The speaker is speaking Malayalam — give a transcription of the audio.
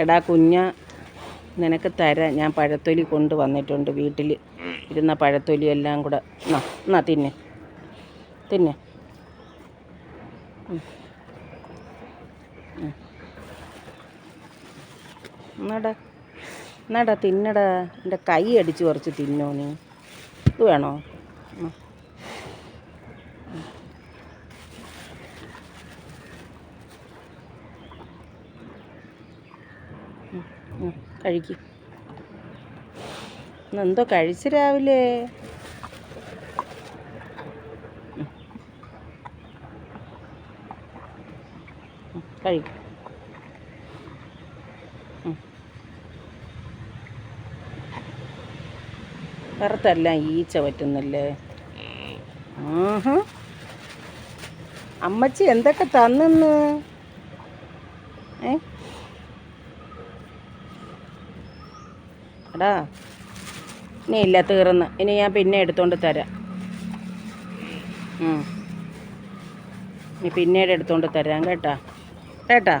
എടാ കുഞ്ഞ നിനക്ക് തരാം. ഞാൻ പഴത്തൊലി കൊണ്ട് വന്നിട്ടുണ്ട് വീട്ടിൽ. ഇരുന്ന പഴത്തൊലി എല്ലാം കൂടെ. എന്നാ എന്നാ തിന്നെ. തിന്നെ. എന്നാടാ എന്നാടാ തിന്നടാ. എന്റെ കൈ അടിച്ച് കുറച്ച് തിന്നോ നീ. ഇത് വേണോ? കഴിക്ക് എന്തോ കഴിച്ച് രാവിലെ. കഴിക്കും. പുറത്തെല്ലാം ഈച്ച പറ്റുന്നല്ലേ? അമ്മച്ചി എന്തൊക്കെ തന്നെന്ന്? ഏ? എടാ ഇനി ഇല്ല തീർന്ന്. ഇനി ഞാൻ പിന്നെ എടുത്തുകൊണ്ട് തരാം. ഇനി പിന്നീട് എടുത്തോണ്ട് തരാം കേട്ടാ. കേട്ടാ?